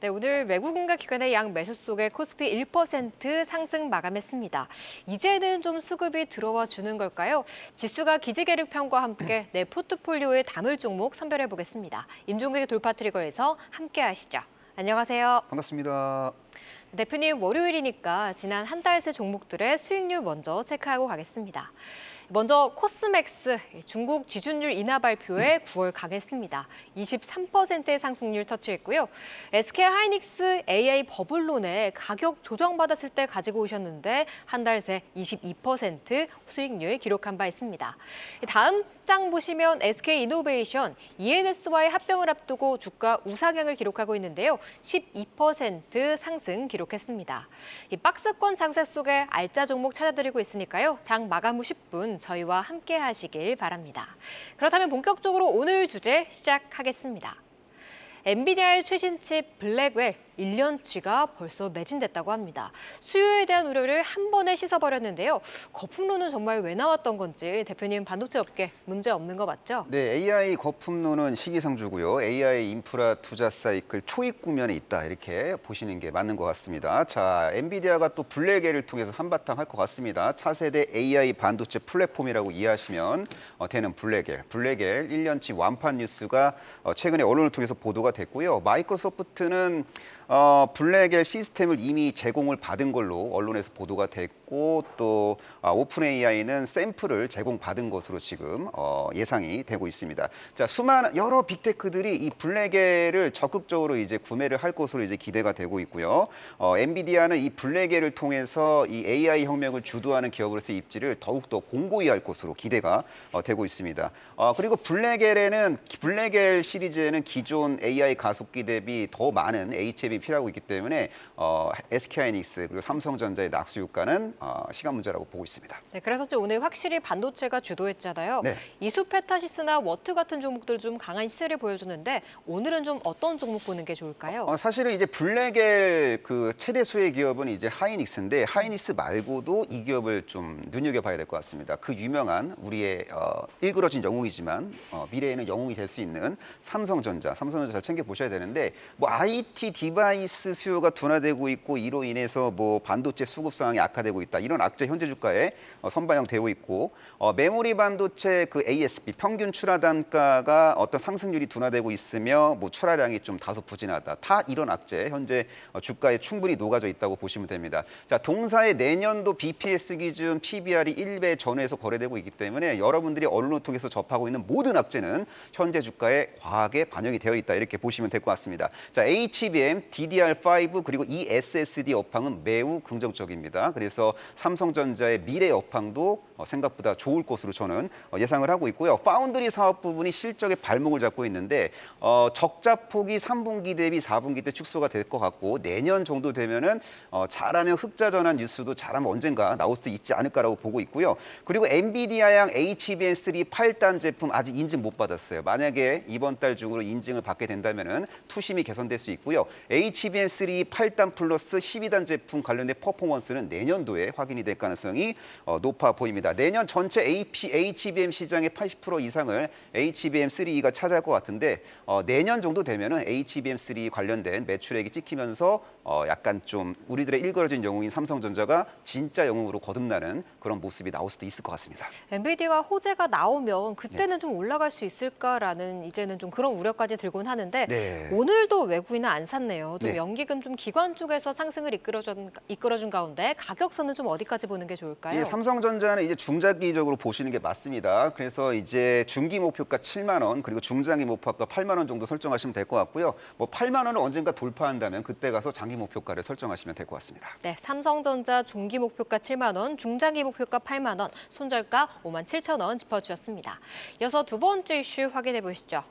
네, 오늘 외국인과 기관의 양 매수 속에 코스피 1% 상승 마감했습니다. 이제는 좀 수급이 들어와 주는 걸까요? 지수가 기지개를 편과 함께 내 포트폴리오에 담을 종목 선별해 보겠습니다. 임종국의 돌파 트리거에서 함께 하시죠. 안녕하세요. 반갑습니다. 대표님 월요일이니까 지난 한 달 새 종목들의 수익률 먼저 체크하고 가겠습니다. 먼저 코스맥스 중국 지준율 인하 발표에 9월 강했습니다. 23%의 상승률 터치했고요. SK 하이닉스 AI 버블론에 가격 조정받았을 때 가지고 오셨는데 한 달 새 22% 수익률 기록한 바 있습니다. 다음 장 보시면 SK 이노베이션 ENS와의 합병을 앞두고 주가 우상향을 기록하고 있는데요. 12% 상승 기록했습니다. 이 박스권 장세 속에 알짜 종목 찾아드리고 있으니까요. 장 마감 후 10분 저희와 함께 하시길 바랍니다. 그렇다면 본격적으로 오늘 주제 시작하겠습니다. 엔비디아의 최신 칩 블랙웰 1년치가 벌써 매진됐다고 합니다. 수요에 대한 우려를 한 번에 씻어버렸는데요. 거품론은 정말 왜 나왔던 건지 대표님 반도체 업계 문제 없는 거 맞죠? 네, AI 거품론은 시기상조고요. AI 인프라 투자 사이클 초입 국면에 있다 이렇게 보시는 게 맞는 것 같습니다. 자, 엔비디아가 또 블랙엘을 통해서 한바탕 할 것 같습니다. 차세대 AI 반도체 플랫폼이라고 이해하시면 어, 되는 블랙엘. 블랙엘 1년치 완판 뉴스가 어, 최근에 언론을 통해서 보도가 됐고요. 마이크로소프트는 어, 블랙엘 시스템을 이미 제공을 받은 걸로 언론에서 보도가 됐고 또 아, 오픈 AI는 샘플을 제공받은 것으로 지금 어, 예상이 되고 있습니다. 자, 수많은 여러 빅테크들이 이 블랙엘을 적극적으로 이제 구매를 할 것으로 이제 기대가 되고 있고요. 어, 엔비디아는 이 블랙엘을 통해서 이 AI 혁명을 주도하는 기업으로서 입지를 더욱더 공고히 할 것으로 기대가 어, 되고 있습니다. 어, 그리고 블랙엘에는 블랙엘 시리즈에는 기존 AI 가속기 대비 더 많은 HM이 필요하고 있기 때문에 어, SK하이닉스 그리고 삼성전자의 낙수 효과는 어, 시간 문제라고 보고 있습니다. 네, 그래서 좀 오늘 확실히 반도체가 주도했잖아요. 네. 이수페타시스나 워트 같은 종목들 좀 강한 시세를 보여주는데 오늘은 좀 어떤 종목 보는 게 좋을까요? 어, 사실은 이제 블랙의 그 최대 수혜 기업은 이제 하이닉스인데 하이닉스 말고도 이 기업을 좀 눈여겨봐야 될 것 같습니다. 그 유명한 우리의 어, 일그러진 영웅이지만 어, 미래에는 영웅이 될 수 있는 삼성전자, 삼성전자 잘 챙겨 보셔야 되는데 뭐 IT 디바이스 수요가 둔화되고 있고 이로 인해서 뭐 반도체 수급 상황이 악화되고 있다 이런 악재 현재 주가에 어, 선반영되고 있고 어, 메모리 반도체 그 ASP 평균 출하 단가가 어떤 상승률이 둔화되고 있으며 뭐 출하량이 좀 다소 부진하다. 다 이런 악재 현재 어, 주가에 충분히 녹아져 있다고 보시면 됩니다. 자, 동사의 내년도 BPS 기준 PBR이 1배 전후에서 거래되고 있기 때문에 여러분들이 언론을 통해서 접하고 있는 모든 악재는 현재 주가에 과하게 반영이 되어 있다. 이렇게 보시면 될 것 같습니다. 자, HBM, DDR5 그리고 이 SSD 업황은 매우 긍정적입니다. 그래서 삼성전자의 미래 업황도 어, 생각보다 좋을 것으로 저는 어, 예상을 하고 있고요. 파운드리 사업 부분이 실적의 발목을 잡고 있는데 어, 적자 폭이 3분기 대비 4분기 때 축소가 될 것 같고 내년 정도 되면은 어, 잘하면 흑자 전환 뉴스도 잘하면 언젠가 나올 수도 있지 않을까라고 보고 있고요. 그리고 엔비디아양 HBM3 8단 제품 아직 인증 못 받았어요. 만약에 이번 달 중으로 인증을 받게 된다면은 투심이 개선될 수 있고요. HBM3 8단 플러스 12단 제품 관련된 퍼포먼스는 내년도에 확인이 될 가능성이 어, 높아 보입니다. 내년 전체 AP, HBM 시장의 80% 이상을 HBM3가 차지할 것 같은데 어, 내년 정도 되면은 HBM3 관련된 매출액이 찍히면서 어, 약간 좀 우리들의 일그러진 영웅인 삼성전자가 진짜 영웅으로 거듭나는 그런 모습이 나올 수도 있을 것 같습니다. 엔비디아가 호재가 나오면 그때는 좀 올라갈 수 있을까라는 이제는 좀 그런 우려까지 들곤 하는데 네. 오늘도 외국인은 안 샀네요. 좀 네. 연기금 좀 기관 쪽에서 상승을 이끌어준, 이끌어준 가운데 가격선은 좀 어디까지 보는 게 좋을까요? 예, 삼성전자는 이제 중장기적으로 보시는 게 맞습니다. 그래서 이제 중기 목표가 7만 원 그리고 중장기 목표가 8만 원 정도 설정하시면 될 것 같고요. 뭐 8만 원을 언젠가 돌파한다면 그때 가서 장기 목표가를 설정하시면 될 것 같습니다. 네, 삼성전자 중기 목표가 7만 원, 중장기 목표가 8만 원, 손절가 5만 7천 원 짚어주셨습니다. 이어서 두 번째 이슈 확인해 보시죠.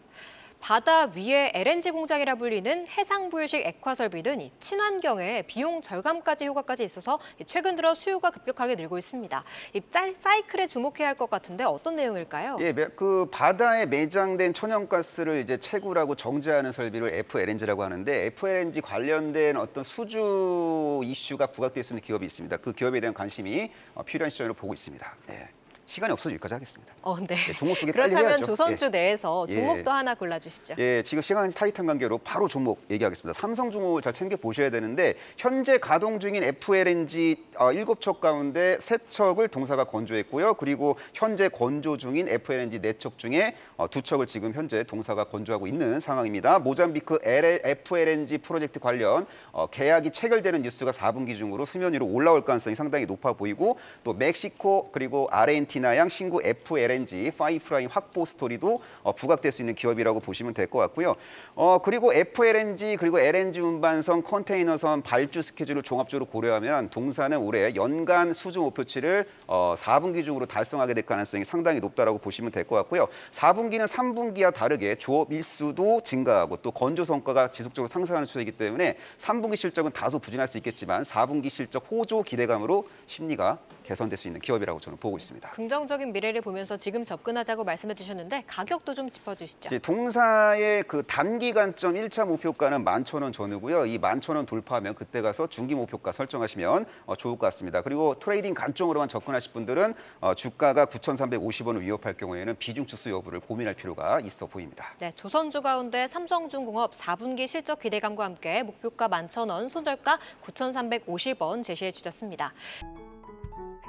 바다 위에 LNG 공장이라 불리는 해상부유식 액화설비는 이 친환경에 비용 절감까지 효과까지 있어서 이 최근 들어 수요가 급격하게 늘고 있습니다. 이짤 사이클에 주목해야 할 것 같은데 어떤 내용일까요? 예, 매- 그 바다에 매장된 천연가스를 이제 채굴하고 정제하는 설비를 FLNG라고 하는데 FLNG 관련된 어떤 수주 이슈가 부각될 수 있는 기업이 있습니다. 그 기업에 대한 관심이 어, 필요한 시점으로 보고 있습니다. 예. 시간이 없어서 여기까지 하겠습니다. 어, 네. 예, 종목 소개 빨리 그렇다면 해야죠. 두 선수 예. 내에서 예. 종목도 하나 골라주시죠. 예, 지금 시간이 타이트한 관계로 바로 종목 얘기하겠습니다. 삼성중공을 잘 챙겨 보셔야 되는데 현재 가동 중인 FLNG 어, 7척 가운데 3척을 동사가 건조했고요. 그리고 현재 건조 중인 FLNG 4척 중에 어, 2척을 지금 현재 동사가 건조하고 있는 상황입니다. 모잠비크 FLNG 프로젝트 관련 어, 계약이 체결되는 뉴스가 4분기 중으로 수면 위로 올라올 가능성이 상당히 높아 보이고 또 멕시코 그리고 아르헨티나 양 신구 FLNG 파이프라인 확보 스토리도 어, 부각될 수 있는 기업이라고 보시면 될 것 같고요. 어, 그리고 FLNG 그리고 LNG 운반선 컨테이너선 발주 스케줄을 종합적으로 고려하면 동사는 올해 연간 수주 목표치를 어, 4분기 중으로 달성하게 될 가능성이 상당히 높다라고 보시면 될 것 같고요. 4분기는 3분기와 다르게 조업 일수도 증가하고 또 건조 성과가 지속적으로 상승하는 추세이기 때문에 3분기 실적은 다소 부진할 수 있겠지만 4분기 실적 호조 기대감으로 심리가 개선될 수 있는 기업이라고 저는 보고 있습니다. 긍정적인 미래를 보면서 지금 접근하자고 말씀해 주셨는데 가격도 좀 짚어주시죠. 동사의 그 단기간점 1차 목표가는 11,000원 전후고요. 이 11,000원 돌파하면 그때 가서 중기 목표가 설정하시면 어, 좋을 것 같습니다. 그리고 트레이딩 관점으로만 접근하실 분들은 어, 주가가 9,350원을 위협할 경우에는 비중 축소 여부를 고민할 필요가 있어 보입니다. 네, 조선주 가운데 삼성중공업 4분기 실적 기대감과 함께 목표가 11,000원, 손절가 9,350원 제시해 주셨습니다.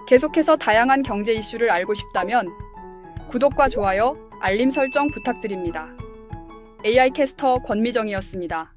계속해서 다양한 경제 이슈를 알고 싶다면 구독과 좋아요, 알림 설정 부탁드립니다. AI 캐스터 권미정이었습니다.